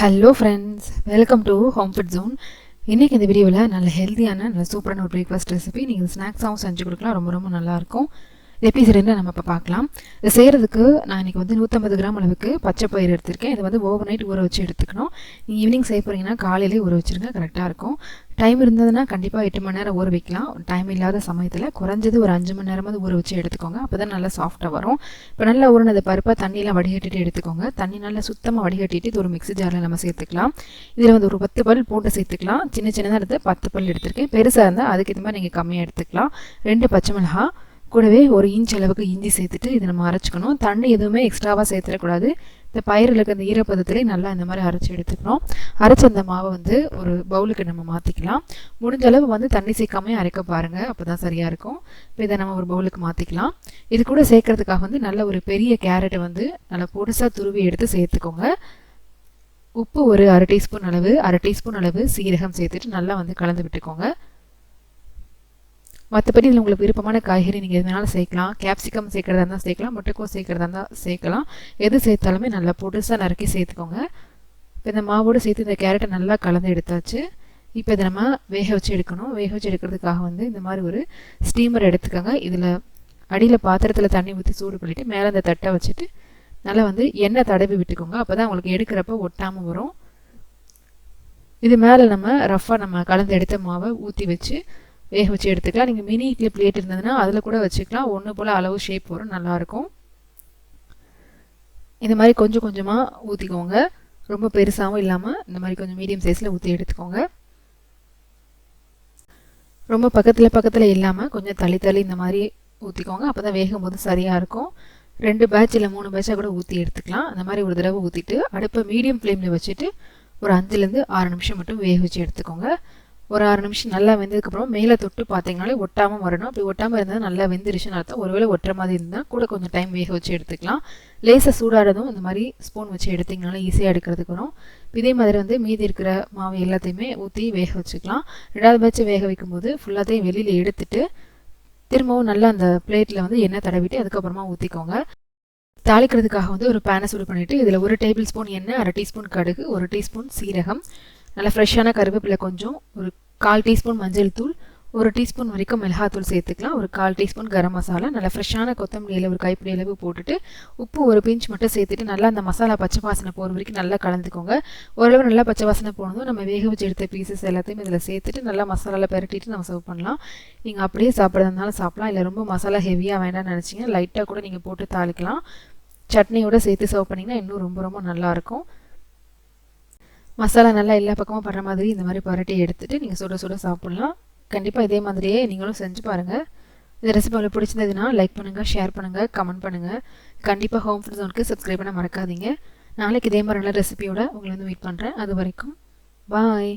Hello friends welcome to home food zone இன்றைக்கி இந்த வீடியோவில் நல்ல ஹெல்த்தியான நல்ல சூப்பரான ஒரு பிரேக்ஃபாஸ்ட் ரெசிபி நீங்கள் ஸ்நாக்ஸாகவும் செஞ்சு கொடுக்கலாம். ரொம்ப ரொம்ப நல்லாயிருக்கும் இது எப்படி நம்ம இப்போ பார்க்கலாம் இது செய்கிறதுக்கு நான் இன்றைக்கி வந்து நூற்றம்பது கிராம் அளவுக்கு பச்சை பயிர் எடுத்திருக்கேன். இது வந்து ஓவர் நைட் ஊற வச்சு எடுத்துக்கணும். நீங்கள் ஈவினிங் செய்ய போகிறீங்கன்னா காலையிலே ஊற வச்சுருங்க கரெக்டாக இருக்கும். டைம் இருந்ததுன்னா கண்டிப்பாக எட்டு மணி நேரம் ஊற வைக்கலாம். டைம் இல்லாத சமயத்தில் குறைஞ்சது ஒரு அஞ்சு மணி நேரமாவது ஊற வச்சு எடுத்துக்கோங்க. அப்போ தான் நல்லா சாஃப்டாக வரும். இப்போ நல்லா ஊறினது பருப்பாக தண்ணியெலாம் வடிகட்டிட்டு எடுத்துக்கோங்க. தண்ணி நல்லா சுத்தமாக வடிகட்டிட்டு இது ஒரு மிக்ஸி ஜாரில் நம்ம சேர்த்துக்கலாம். இதில் வந்து ஒரு பத்து பல் போட்டு சேர்த்துக்கலாம். சின்ன சின்னதாக எடுத்து பத்து பல் எடுத்திருக்கேன். பெருசாக இருந்தால் அதுக்கு இது மாதிரி நீங்கள் கம்மியாக எடுத்துக்கலாம். ரெண்டு பச்சை மிளகா கூடவே ஒரு இன்ச் அளவுக்கு இஞ்சி சேர்த்துட்டு இதை நம்ம அரைச்சிக்கணும். தண்ணி எதுவுமே எக்ஸ்ட்ராவாக சேர்த்துடக்கூடாது. இந்த பயிரில் இருக்க இந்த ஈரப்பதத்திலே நல்லா இந்த மாதிரி அரைச்சி எடுத்துக்கணும். அரைச்ச அந்த மாவை வந்து ஒரு பவுலுக்கு நம்ம மாற்றிக்கலாம் முடிஞ்ச அளவு வந்து தண்ணி சேர்க்காமே அரைக்க பாருங்கள் அப்போ தான் சரியாக இருக்கும். இப்போ இதை நம்ம ஒரு பவுலுக்கு மாற்றிக்கலாம் இது கூட சேர்க்கறதுக்காக வந்து நல்ல ஒரு பெரிய கேரட்டை வந்து நல்லா பொடுசாக துருவி எடுத்து சேர்த்துக்கோங்க. உப்பு ஒரு அரை டீஸ்பூன் அளவு அரை டீஸ்பூன் அளவு சீரகம் சேர்த்துட்டு நல்லா வந்து கலந்து விட்டுக்கோங்க. மற்றபடி இதில் உங்களுக்கு விருப்பமான காய்கறி நீங்கள் எதுனாலும் சேர்க்கலாம். கேப்சிகம் சேர்க்குறதா இருந்தால் சேர்க்கலாம். முட்டைக்கோஸ் சேர்க்குறதா இருந்தால் சேர்க்கலாம். எது சேர்த்தாலுமே நல்லா பொடுசாக நறுக்கி சேர்த்துக்கோங்க. இப்போ இந்த மாவோடு சேர்த்து இந்த கேரட்டை நல்லா கலந்து எடுத்தாச்சு. இப்போ இதை நம்ம வேக வச்சு எடுக்கணும். வேக வச்சு எடுக்கிறதுக்காக வந்து இந்த மாதிரி ஒரு ஸ்டீமர் எடுத்துக்கோங்க. இதில் அடியில் பாத்திரத்தில் தண்ணி ஊற்றி சூடு பண்ணிவிட்டு மேலே அந்த தட்டை வச்சுட்டு நல்லா வந்து எண்ணெய் தடவி விட்டுக்கோங்க. அப்போ தான் உங்களுக்கு எடுக்கிறப்ப ஒட்டாமல் வரும். இது மேலே நம்ம ரஃப்பாக நம்ம கலந்து எடுத்த மாவை ஊற்றி வச்சு வேக வச்சு எடுத்துக்கலாம். நீங்கள் மினி இட்லி பிளேட் இருந்ததுன்னா அதில் கூட வச்சுக்கலாம். ஒன்று போல் அளவு ஷேப் வரும். நல்லாயிருக்கும் இந்த மாதிரி கொஞ்சம் கொஞ்சமாக ஊற்றிக்கோங்க ரொம்ப பெருசாகவும் இல்லாமல் இந்த மாதிரி கொஞ்சம் மீடியம் சைஸில் ஊற்றி எடுத்துக்கோங்க. ரொம்ப பக்கத்தில் பக்கத்தில் இல்லாமல் கொஞ்சம் தள்ளி தள்ளி இந்த மாதிரி ஊற்றிக்கோங்க அப்போ தான் வேகும் போது சரியாக இருக்கும். ரெண்டு பேட்ச் இல்லை மூணு பேட்சாக கூட ஊற்றி எடுத்துக்கலாம். அந்த மாதிரி ஒரு தடவை ஊற்றிட்டு அடுப்பை மீடியம் ஃப்ளேமில் வச்சுட்டு ஒரு அஞ்சுலேருந்து ஆறு நிமிஷம் மட்டும் வேக வச்சு எடுத்துக்கோங்க. ஒரு ஆறு நிமிஷம் நல்லா வெந்ததுக்கப்புறம் மேலே தொட்டு பார்த்தீங்கனாலே ஒட்டாமல் வரணும். அப்படி ஒட்டாமல் இருந்தால் நல்லா வெந்துருச்சுன்னு அர்த்தம். ஒருவேளை ஒட்டுற மாதிரி இருந்தால் கூட கொஞ்சம் டைம் வேக வச்சு எடுத்துக்கலாம். லேசாக சூடாடதும் இந்த மாதிரி ஸ்பூன் வச்சு எடுத்திங்கனாலும் ஈஸியாக எடுக்கிறதுக்கு வரும். இதே மாதிரி வந்து மீதி இருக்கிற மாவு எல்லாத்தையுமே ஊற்றி வேக வச்சுக்கலாம். ரெண்டாவது பேட்ச் வேக வைக்கும்போது ஃபுல்லாத்தையும் வெளியில் எடுத்துட்டு திரும்பவும் நல்லா அந்த பிளேட்டில் வந்து எண்ணெய் தடவிட்டு அதுக்கப்புறமா ஊற்றிக்கோங்க தாளிக்கிறதுக்காக வந்து ஒரு பேனை சூடு பண்ணிவிட்டு இதில் ஒரு டேபிள் ஸ்பூன் எண்ணெய் அரை டீஸ்பூன் கடுகு ஒரு டீஸ்பூன் சீரகம் நல்லா ஃப்ரெஷ்ஷான கருவேப்பிலை கொஞ்சம் ஒரு கால் டீஸ்பூன் மஞ்சள் தூள் ஒரு டீஸ்பூன் வரைக்கும் மிளகாத்தூள் சேர்த்துக்கலாம். ஒரு கால் டீஸ்பூன் கரம் மசாலா நல்லா ஃப்ரெஷ்ஷான கொத்தமல்லியில் ஒரு கைப்பிடி அளவு போட்டுட்டு உப்பு ஒரு பிஞ்ச் மட்டும் சேர்த்துட்டு நல்லா அந்த மசாலா பச்சை வாசனை போகிற வரைக்கும் நல்லா கலந்துக்கோங்க. ஓரளவு நல்லா பச்சை வாசனை போனதும் நம்ம வேக வச்சு எடுத்த பீசஸ் எல்லாத்தையும் இதில் சேர்த்துட்டு நல்லா மசாலாவில் பரட்டிட்டு நம்ம சர்வ் பண்ணலாம். நீங்கள் அப்படியே சாப்பிட்றதுனால சாப்பிடலாம். இல்லை ரொம்ப மசாலா ஹெவியாக வேண்டாம்னு நினச்சிங்க லைட்டாக கூட நீங்கள் போட்டு தாளிக்கலாம். சட்னியோடு சேர்த்து சர்வ் பண்ணிங்கன்னா இன்னும் ரொம்ப ரொம்ப நல்லாயிருக்கும் மசாலா நல்லா எல்லா பக்கமும் படுற மாதிரி இந்த மாதிரி பரட்டி எடுத்துகிட்டு நீங்கள் சுட சுட சாப்பிட்லாம். கண்டிப்பாக இதே மாதிரியே நீங்களும் செஞ்சு பாருங்கள் இந்த ரெசிபி உங்களுக்கு பிடிச்சிருந்ததுன்னா லைக் பண்ணுங்கள் ஷேர் பண்ணுங்கள் கமெண்ட் பண்ணுங்கள் கண்டிப்பாக ஹோம் ஃபுட் ஜோனுக்கு சப்ஸ்கிரைப் பண்ண மறக்காதீங்க. நாளைக்கு இதே மாதிரி நல்ல ரெசிபியோட உங்களை வந்து வெயிட் பண்ணுறேன் அது வரைக்கும் பாய்